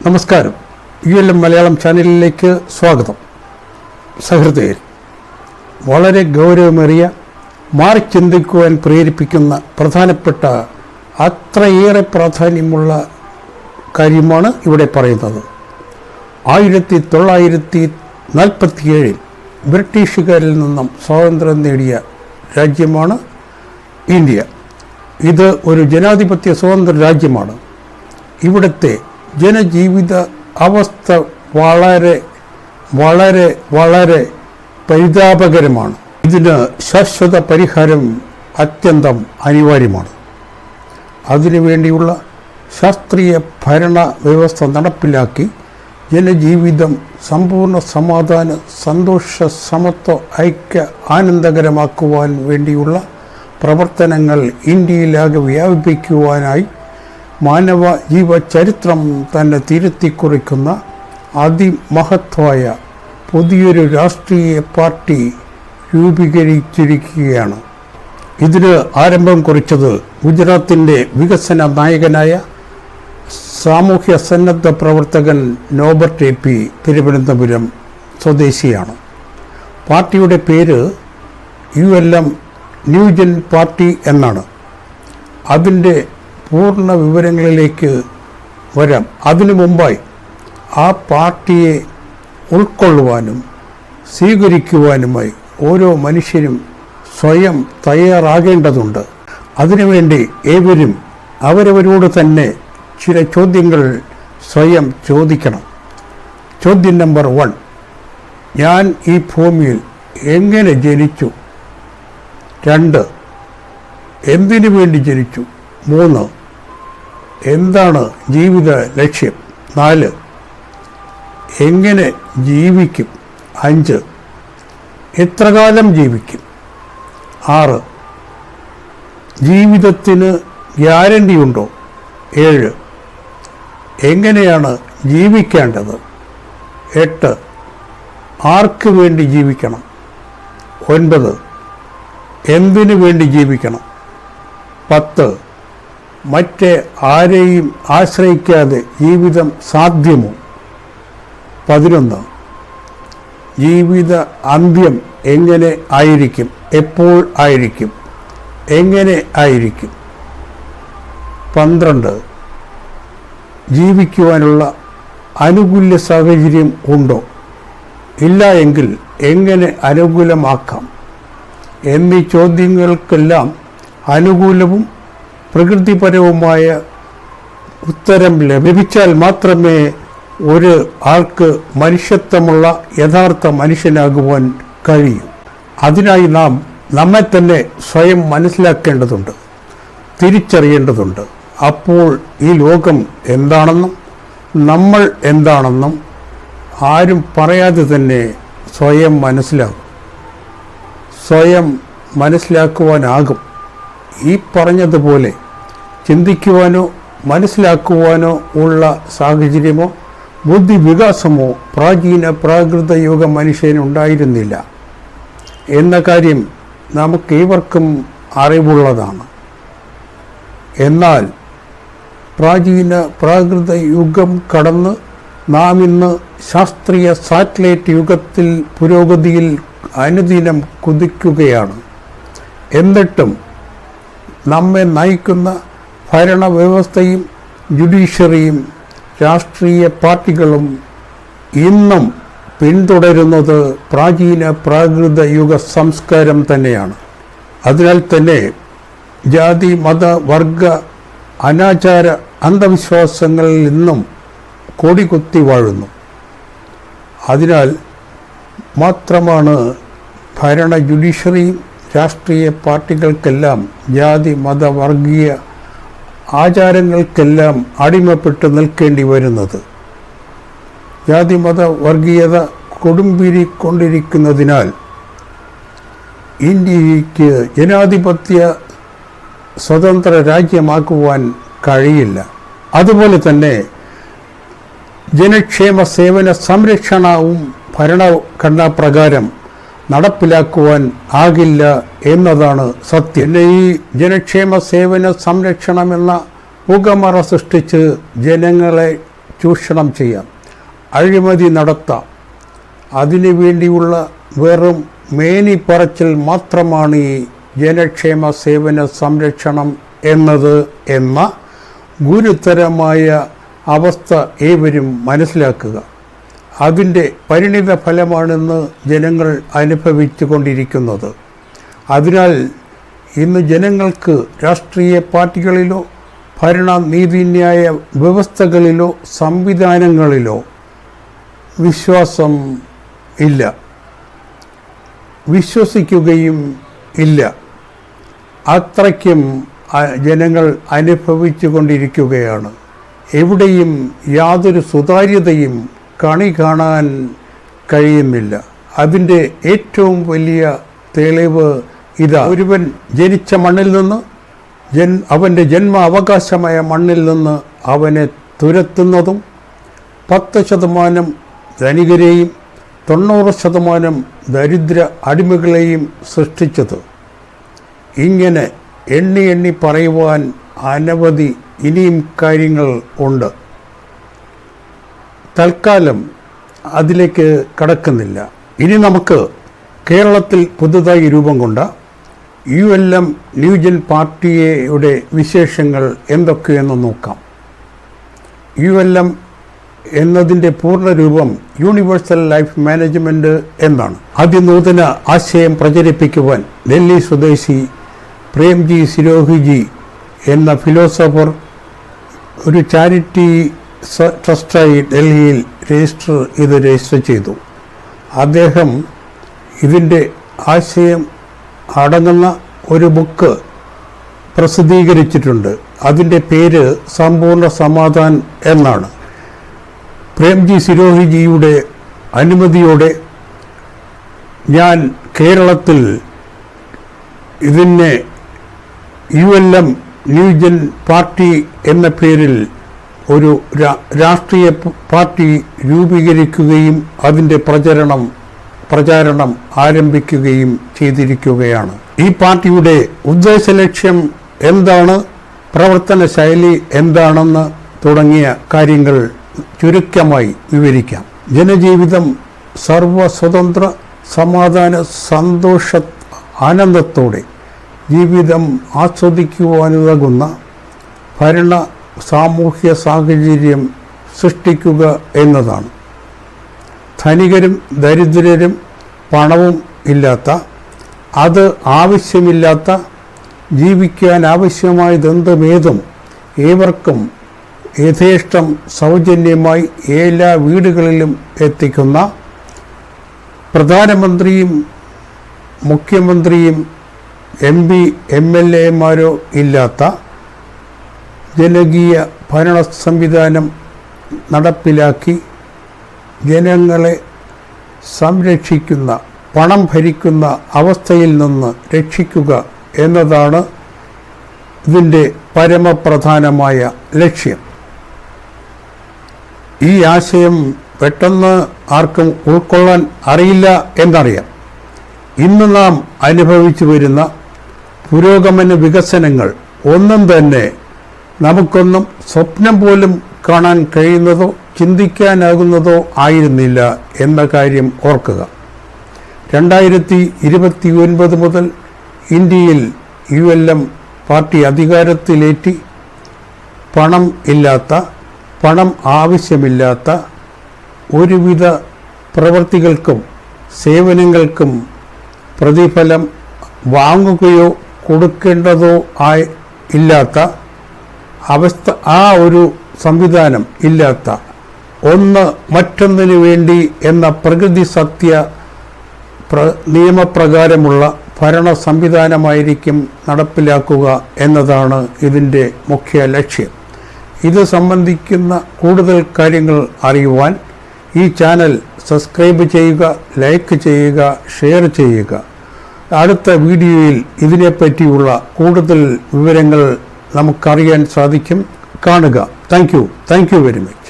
നമസ്കാരം. U L M Malayalam ചാനലിലേക്ക് സ്വാഗതം. സഹൃദയർ വളരെ ഗൗരവമേറിയ മാറി ചിന്തിക്കുവാൻ പ്രേരിപ്പിക്കുന്ന പ്രധാനപ്പെട്ട അത്രയേറെ പ്രാധാന്യമുള്ള കാര്യമാണ് ഇവിടെ പറയുന്നത്. ആയിരത്തി തൊള്ളായിരത്തി നാൽപ്പത്തിയേഴിൽ ബ്രിട്ടീഷുകാരിൽ നിന്നും സ്വാതന്ത്ര്യം നേടിയ രാജ്യമാണ് ഇന്ത്യ. ഇത് ഒരു ജനാധിപത്യ സ്വതന്ത്ര രാജ്യമാണ്. ഇവിടുത്തെ ജനജീവിത അവസ്ഥ വളരെ വളരെ വളരെ പരിതാപകരമാണ്. ഇതിന് ശാശ്വത പരിഹാരം അത്യന്തം അനിവാര്യമാണ്. അതിനുവേണ്ടിയുള്ള ശാസ്ത്രീയ ഭരണ വ്യവസ്ഥ നടപ്പിലാക്കി ജനജീവിതം സമ്പൂർണ സമാധാന സന്തോഷ സമത്വ ഐക്യ ആനന്ദകരമാക്കുവാൻ വേണ്ടിയുള്ള പ്രവർത്തനങ്ങൾ ഇന്ത്യയിലാകെ വ്യാപിപ്പിക്കുവാനായി മാനവ ജീവചരിത്രം തന്നെ തിരുത്തിക്കുറിക്കുന്ന അതിമഹത്വായ പുതിയൊരു രാഷ്ട്രീയ പാർട്ടി രൂപീകരിച്ചിരിക്കുകയാണ്. ഇതിന് ആരംഭം കുറിച്ചത് ഗുജറാത്തിന്റെ വികസന നായകനായ സാമൂഹ്യ സന്നദ്ധ പ്രവർത്തകൻ നോബർട്ട് എ പി തിരുവനന്തപുരം സ്വദേശിയാണ്. പാർട്ടിയുടെ പേര് U L M new gen party എന്നാണ്. അതിന്റെ പൂർണ വിവരങ്ങളിലേക്ക് വരാം. അതിനു മുമ്പായി ആ പാർട്ടിയെ ഉൾക്കൊള്ളുവാനും സ്വീകരിക്കുവാനുമായി ഓരോ മനുഷ്യനും സ്വയം തയ്യാറാകേണ്ടതുണ്ട്. അതിനുവേണ്ടി ഏവരും അവരവരോട് തന്നെ ചില ചോദ്യങ്ങൾ സ്വയം ചോദിക്കണം. ചോദ്യം നമ്പർ വൺ ഞാൻ ഈ ഭൂമിയിൽ എങ്ങനെ ജനിച്ചു? രണ്ട് എന്തിനു വേണ്ടി ജനിച്ചു? മൂന്ന് എന്താണ് ജീവിത ലക്ഷ്യം? നാല്. എങ്ങനെ ജീവിക്കും? അഞ്ച്. എത്രകാലം ജീവിക്കും? ആറ്. ജീവിതത്തിന് ഗ്യാരണ്ടി ഉണ്ടോ? ഏഴ്. എങ്ങനെയാണ് ജീവിക്കേണ്ടത്? എട്ട്. ആർക്ക് വേണ്ടി ജീവിക്കണം? ഒൻപത്. എന്തിനു വേണ്ടി ജീവിക്കണം? പത്ത്. മറ്റേ ആരെയും ആശ്രയിക്കാതെ ജീവിതം സാധ്യമോ? പതിനൊന്ന്. ജീവിത അന്ത്യം എങ്ങനെ ആയിരിക്കും? എപ്പോൾ ആയിരിക്കും? എങ്ങനെ ആയിരിക്കും? പന്ത്രണ്ട്. ജീവിക്കുവാനുള്ള അനുകൂല സാഹചര്യം ഉണ്ടോ? ഇല്ല എങ്കിൽ എങ്ങനെ അനുകൂലമാക്കാം? എന്നീ ചോദ്യങ്ങൾക്കെല്ലാം അനുകൂലവും പ്രകൃതിപരവുമായ ഉത്തരം ലഭിച്ചാൽ മാത്രമേ ഒരു ആൾക്ക് മനുഷ്യത്വമുള്ള യഥാർത്ഥ മനുഷ്യനാകുവാൻ കഴിയൂ. അതിനായി നാം നമ്മെ തന്നെ സ്വയം മനസ്സിലാക്കേണ്ടതുണ്ട് തിരിച്ചറിയേണ്ടതുണ്ട്. അപ്പോൾ ഈ ലോകം എന്താണെന്നും നമ്മൾ എന്താണെന്നും ആരും പറയാതെ തന്നെ സ്വയം മനസ്സിലാകും. സ്വയം മനസ്സിലാക്കുവാനാകും. ഈ പറഞ്ഞതുപോലെ ചിന്തിക്കുവാനോ മനസ്സിലാക്കുവാനോ ഉള്ള സാഹചര്യമോ ബുദ്ധിവികാസമോ പ്രാചീന പ്രാകൃത യുഗ മനുഷ്യനുണ്ടായിരുന്നില്ല എന്ന കാര്യം നമുക്ക് ഏവർക്കും അറിവുള്ളതാണ്. എന്നാൽ പ്രാചീന പ്രാകൃത യുഗം കടന്ന് നാം ഇന്ന് ശാസ്ത്രീയ സാറ്റലൈറ്റ് യുഗത്തിൽ പുരോഗതിയിൽ അനുദിനം കുതിക്കുകയാണ്. എന്നിട്ടും നമ്മെ നയിക്കുന്ന ഭരണവ്യവസ്ഥയും ജുഡീഷ്യറിയും രാഷ്ട്രീയ പാർട്ടികളും ഇന്നും പിന്തുടരുന്നത് പ്രാചീന പ്രാകൃത യുഗ സംസ്കാരം തന്നെയാണ്. അതിനാൽ തന്നെ ജാതി മത വർഗ അനാചാര അന്ധവിശ്വാസങ്ങളിൽ നിന്നും കൊടികുത്തി വാഴുന്നു. അതിനാൽ മാത്രമാണ് ഭരണ ജുഡീഷ്യറിയും രാഷ്ട്രീയ പാർട്ടികൾക്കെല്ലാം ജാതി മത വർഗീയ ആചാരങ്ങൾക്കെല്ലാം അടിമപ്പെട്ട് നിൽക്കേണ്ടി വരുന്നത്. ജാതി മത വർഗീയത കൊടുമ്പിരിക്കൊണ്ടിരിക്കുന്നതിനാൽ ഇന്ത്യയ്ക്ക് ജനാധിപത്യ സ്വതന്ത്ര രാജ്യമാക്കുവാൻ കഴിയില്ല. അതുപോലെ തന്നെ ജനക്ഷേമ സേവന സംരക്ഷണവും ഭരണഘടനാ പ്രകാരം നടപ്പിലാക്കുവാൻ ആകില്ല എന്നതാണ് സത്യം. പിന്നെ ഈ ജനക്ഷേമ സേവന സംരക്ഷണം എന്ന പുകമറ സൃഷ്ടിച്ച് ജനങ്ങളെ ചൂഷണം ചെയ്യാം അഴിമതി നടത്താം. അതിനു വേണ്ടിയുള്ള വെറും മേനി പറച്ചിൽ മാത്രമാണ് ഈ ജനക്ഷേമ സേവന സംരക്ഷണം എന്നത് എന്ന ഗുരുതരമായ അവസ്ഥ ഏവരും മനസ്സിലാക്കുക. അതിന്റെ പരിണിത ഫലമാണെന്ന് ജനങ്ങൾ അനുഭവിച്ചു കൊണ്ടിരിക്കുന്നത് അതിനാൽ ഇന്ന് ജനങ്ങൾക്ക് രാഷ്ട്രീയ പാർട്ടികളിലോ ഭരണ നീതിന്യായ വ്യവസ്ഥകളിലോ സംവിധാനങ്ങളിലോ വിശ്വാസം ഇല്ല. വിശ്വസിക്കുകയും ഇല്ല. അത്രയ്ക്കും ജനങ്ങൾ അനുഭവിച്ചു കൊണ്ടിരിക്കുകയാണ് എവിടെയും യാതൊരു സുതാര്യതയും കണി കാണാൻ കഴിയുന്നില്ല. അതിന്റെ ഏറ്റവും വലിയ തെളിവ് ഇതാ. ഒരുവൻ ജനിച്ച മണ്ണിൽ നിന്ന് ജൻ അവന്റെ ജന്മ അവകാശമായ മണ്ണിൽ നിന്ന് അവനെ തുരത്തുന്നതും പത്ത് ശതമാനം ധനികരെയും തൊണ്ണൂറ് ശതമാനം ദരിദ്ര അടിമകളെയും സൃഷ്ടിച്ചത്. ഇങ്ങനെ എണ്ണി എണ്ണി പറയുവാൻ അനവധി ഇനിയും കാര്യങ്ങൾ ഉണ്ട്. തൽക്കാലം അതിലേക്ക് കടക്കുന്നില്ല. ഇനി നമുക്ക് കേരളത്തിൽ പുതുതായി രൂപം കൊണ്ട യു എൽ എം ന്യൂജൻ പാർട്ടിയുടെ വിശേഷങ്ങൾ എന്തൊക്കെയെന്ന് നോക്കാം. യു എൽ എം എന്നതിന്റെ പൂർണരൂപം യൂണിവേഴ്സൽ ലൈഫ് മാനേജ്മെന്റ് എന്നാണ്. അതിനൂതന ആശയം പ്രചരിപ്പിക്കുവാൻ ഡൽഹി സ്വദേശി പ്രേംജി സിരോഹിജി എന്ന ഫിലോസഫർ ഒരു ചാരിറ്റി ട്രസ്റ്റായി ഡൽഹിയിൽ രജിസ്റ്റർ ഇത് രജിസ്റ്റർ ചെയ്തു. അദ്ദേഹം ഇതിന്റെ ആശയം അടങ്ങുന്ന ഒരു ബുക്ക് പ്രസിദ്ധീകരിച്ചിട്ടുണ്ട്. അതിന്റെ പേര് സമ്പൂർണ സമാധാൻ എന്നാണ്. പ്രേംജി സിരോഹിജിയുടെ അനുമതിയോടെ ഞാൻ കേരളത്തിൽ ഇതിനെ U L M new gen party എന്ന പേരിൽ ഒരു രാഷ്ട്രീയ പാർട്ടി രൂപീകരിക്കുകയും അതിന്റെ പ്രചരണം പ്രചാരണം ആരംഭിക്കുകയും ചെയ്തിരിക്കുകയാണ്. ഈ പാർട്ടിയുടെ ഉദ്ദേശ ലക്ഷ്യം എന്താണ്? പ്രവർത്തന ശൈലി എന്താണെന്ന് തുടങ്ങിയ കാര്യങ്ങൾ ചുരുക്കമായി വിവരിക്കാം. ജനജീവിതം സർവസ്വതന്ത്ര സമാധാന സന്തോഷ ആനന്ദത്തോടെ ജീവിതം ആസ്വദിക്കുവാനുതകുന്ന ഭരണ സാമൂഹ്യ സാഹചര്യം സൃഷ്ടിക്കുക എന്നതാണ്. ധനികരും ദരിദ്രരും പണവും ഇല്ലാത്ത അത് ആവശ്യമില്ലാത്ത ജീവിക്കാൻ ആവശ്യമായതെന്തുമേതും ഏവർക്കും യഥേഷ്ടം സൗജന്യമായി എല്ലാ വീടുകളിലും എത്തിക്കുന്ന പ്രധാനമന്ത്രിയും മുഖ്യമന്ത്രിയും എം പി എം എൽ എമാരോ ഇല്ലാത്ത ജനകീയ ഭരണ സംവിധാനം നടപ്പിലാക്കി ജനങ്ങളെ സംരക്ഷിക്കുന്ന പണം ഭരിക്കുന്ന അവസ്ഥയിൽ നിന്ന് രക്ഷിക്കുക എന്നതാണ് ഇതിന്റെ പരമപ്രധാനമായ ലക്ഷ്യം. ഈ ആശയം പെട്ടെന്ന് ആർക്കും ഉൾക്കൊള്ളാൻ അറിയില്ല എന്നറിയാം. ഇന്ന് നാം അനുഭവിച്ചു വരുന്ന പുരോഗമന വികസനങ്ങൾ ഒന്നും തന്നെ നമുക്കൊന്നും സ്വപ്നം പോലും കാണാൻ കഴിയുന്നതോ ചിന്തിക്കാനാകുന്നതോ ആയിരുന്നില്ല എന്ന കാര്യം ഓർക്കുക. രണ്ടായിരത്തി ഇരുപത്തി ഒൻപത് മുതൽ ഇന്ത്യയിൽ യു എൽ എം പാർട്ടി അധികാരത്തിലേറ്റി പണം ഇല്ലാത്ത പണം ആവശ്യമില്ലാത്ത ഒരുവിധ പ്രവൃത്തികൾക്കും സേവനങ്ങൾക്കും പ്രതിഫലം വാങ്ങുകയോ കൊടുക്കേണ്ടതോ ആയി ഇല്ലാത്ത അവസ്ഥ ആ ഒരു സംവിധാനം ഇല്ലാത്ത ഒന്ന് മറ്റൊന്നിനു വേണ്ടി എന്ന പ്രകൃതി സത്യ പ്ര നിയമപ്രകാരമുള്ള ഭരണ സംവിധാനമായിരിക്കും നടപ്പിലാക്കുക എന്നതാണ് ഇതിന്റെ മുഖ്യ ലക്ഷ്യം. ഇത് സംബന്ധിക്കുന്ന കൂടുതൽ കാര്യങ്ങൾ അറിയുവാൻ ഈ ചാനൽ സബ്സ്ക്രൈബ് ചെയ്യുക ലൈക്ക് ചെയ്യുക ഷെയർ ചെയ്യുക. അടുത്ത വീഡിയോയിൽ ഇതിനെപ്പറ്റിയുള്ള കൂടുതൽ വിവരങ്ങൾ നമുക്കറിയാൻ സാധിക്കും. കാണുക. Thank you thank you very much